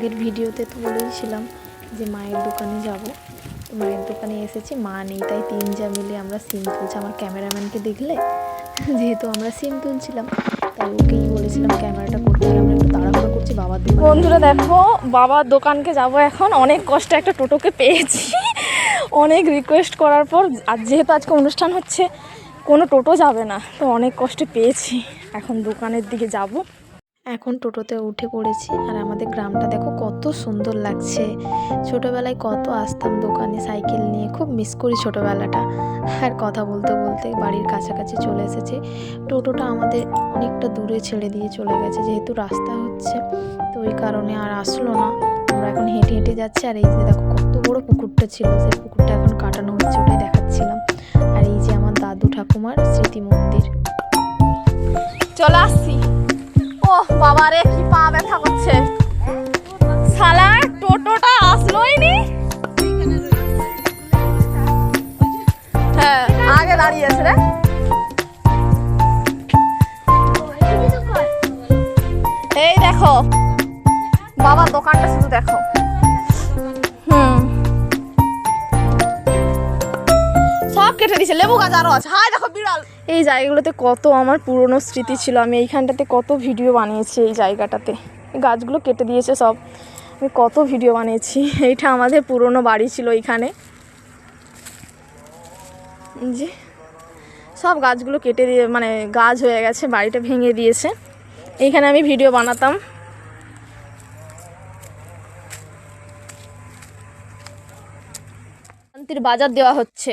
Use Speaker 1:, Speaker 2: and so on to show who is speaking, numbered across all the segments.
Speaker 1: আগের ভিডিওতে তো বলেইছিলাম যে মায়ের দোকানে যাব। মায়ের দোকানে এসেছি, মা নেই, তাই তিন যা মিলে আমরা সিম তুলছি। আমার ক্যামেরাম্যানকে দেখলে, যেহেতু আমরা সিম তুলছিলাম, তাই ওকেই বলেছিলাম ক্যামেরাটা করতে। আর আমরা একটু তাড়াহুড়ো করছি, বাবার দোকানে।
Speaker 2: বন্ধুরা, দেখো, বাবার দোকানকে যাব এখন। অনেক কষ্টে একটা টোটোকে পেয়েছি। অনেক রিকোয়েস্ট করার পর, আর যেহেতু আজকে অনুষ্ঠান হচ্ছে, কোনো টোটো যাবে না, তো অনেক কষ্টে পেয়েছি। এখন দোকানের দিকে যাব।
Speaker 1: এখন টোটোতে উঠে পড়েছি আর আমাদের গ্রামটা দেখো কত সুন্দর লাগছে। ছোটোবেলায় কত আসতাম দোকানে সাইকেল নিয়ে, খুব মিস করি ছোটোবেলাটা। আর কথা বলতে বলতে বাড়ির কাছাকাছি চলে এসেছে। টোটোটা আমাদের অনেকটা দূরে ছেড়ে দিয়ে চলে গেছে, যেহেতু রাস্তা হচ্ছে, তো ওই কারণে আর আসলো না। আমরা এখন হেঁটে হেঁটে যাচ্ছি আর এই যে দেখো কত বড় পুকুরটা ছিল, সেই পুকুরটা এখন কাটানো হচ্ছে ওটাই দেখাচ্ছিলাম। আর এই যে আমার দাদু ঠাকুমার স্মৃতি মন্দির
Speaker 2: চলে আসছি। ও বাবা রে কি পা ব্যথা করছে। শালার টোটোটা আসলোই নি? হ্যাঁ আগে দাঁড়িয়েছে রে। এই দেখো, বাবার দোকানটা শুধু দেখো। কেটে দিছে, লেবু গাছ আরও আছে। হাই দেখো বিড়াল। এই জায়গাগুলোতে কত আমার পুরনো স্মৃতি ছিল। আমি এইখানটাতে কত ভিডিও বানিয়েছি এই জায়গাটাতে। গাছগুলো কেটে দিয়েছে সব। আমি কত ভিডিও বানিয়েছি। এইটা আমাদের পুরনো বাড়ি ছিল এইখানে। জি সব গাছগুলো কেটে দিয়ে মানে গাছ হয়ে গেছে, বাড়িটা ভেঙে দিয়েছে। এইখানে আমি ভিডিও বানাতাম। বাজার দেওয়া হচ্ছে।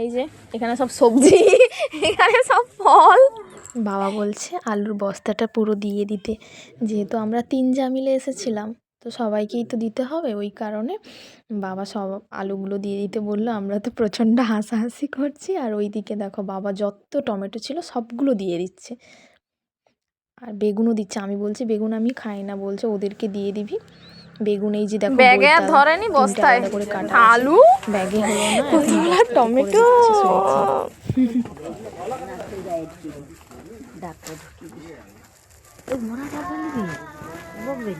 Speaker 2: এই যে, এখানে সব সবজি, এখানে সব ফল।
Speaker 1: বাবা বলছে আলুর বস্তাটা পুরো দিয়ে দিতে। যেহেতু আমরা তিন যা মিলে এসেছিলাম, তো সবাইকেই তো দিতে হবে। ওই কারণে বাবা সব আলুগুলো দিয়ে দিতে বলল, আমরা তো প্রচণ্ড হাসাহাসি করছি। আর ওই দিকে দেখো, বাবা যত টমেটো ছিল সবগুলো দিয়ে দিচ্ছে। আর বেগুনও দিচ্ছে। আমি বলছি, বেগুন আমি খাই না। বলছে, ওদেরকে দিয়ে দিবি। বেগুন এই যে দেখো
Speaker 2: ব্যাগে আর ধরেনি বস্তায়।
Speaker 1: করে কাটা
Speaker 2: আলু?
Speaker 1: ব্যাগে হলো না
Speaker 2: টমেটো?
Speaker 1: সবজি।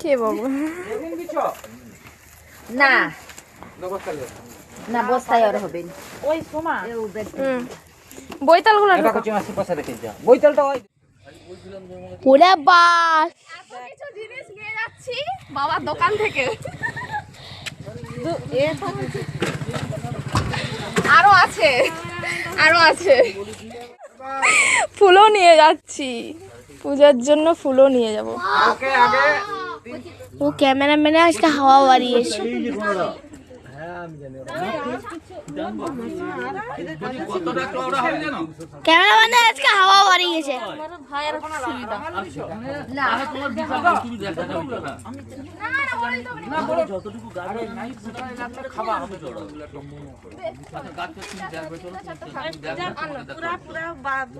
Speaker 2: কে বাবু
Speaker 3: না। না বস্তায় আর হবে
Speaker 2: বইতালগুলো
Speaker 4: পাশে রেখে যা বইতালটা ওই
Speaker 2: ওরে বাস! যাচ্ছি বাবার দোকান থেকে। আরও আছে আরও আছে। ফুলও নিয়ে যাচ্ছি। পূজার জন্য ফুলও নিয়ে যাব।
Speaker 5: ও ক্যামেরাম্যানে আজকে হাওয়া বাড়িয়েছে। ক্যামেরাম্যানে আজকে হাওয়া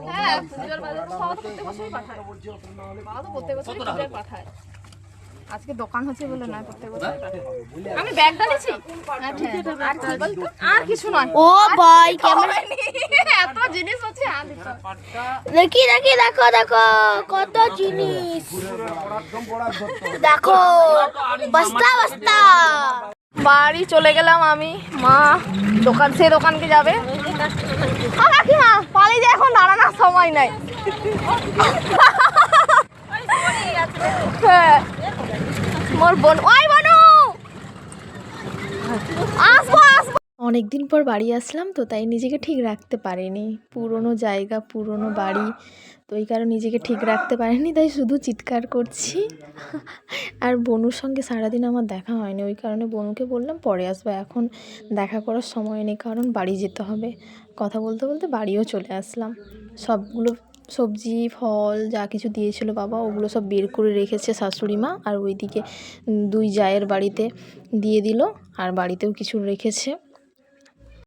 Speaker 2: হ্যাঁ বাবা তো প্রত্যেক বছরই পাঠায়। আজকে দোকান হচ্ছে বলে নয় প্রত্যেক বছর। আমি ব্যাগটা নিয়েছি? আর কি বলতো? আর কিছু নয়।
Speaker 5: ও ভাই
Speaker 2: এত জিনিস হচ্ছে।
Speaker 5: দেখি দেখি দেখো দেখো কত জিনিস। দেখো বস্তা বস্তা।
Speaker 2: বাড়ি চলে গেলাম আমি। মা দোকান সেই দোকানকে যাবে। কাকিমা পালিয়ে যায় এখন দাঁড়ানোর সময় নাই। হ্যাঁ। মোর বোন। ওই বনু! আসব আসব।
Speaker 1: অনেক দিন পর বাড়ি আসলাম তো, তাই নিজেকে ঠিক রাখতে পারিনি। পুরনো জায়গা, পুরনো বাড়ি, তো এই কারণে নিজেকে ঠিক রাখতে পারিনি, তাই শুধু চিৎকার করছি। আর বনুর সঙ্গে সারাদিন আমার দেখা হয়নি, ওই কারণে বনুকে বললাম পরে আসব, এখন দেখা করার সময় নেই, কারণ বাড়ি যেতে হবে। কথা বলতে বলতে বাড়িও চলে আসলাম। সবগুলো সবজি, ফল যা কিছু দিয়েছিল বাবা, ওগুলো সব বের করে রেখেছে শাশুড়ি মা আর ওইদিকে দুই জায়ের বাড়িতে দিয়ে দিল আর বাড়িতেও কিছু রেখেছে।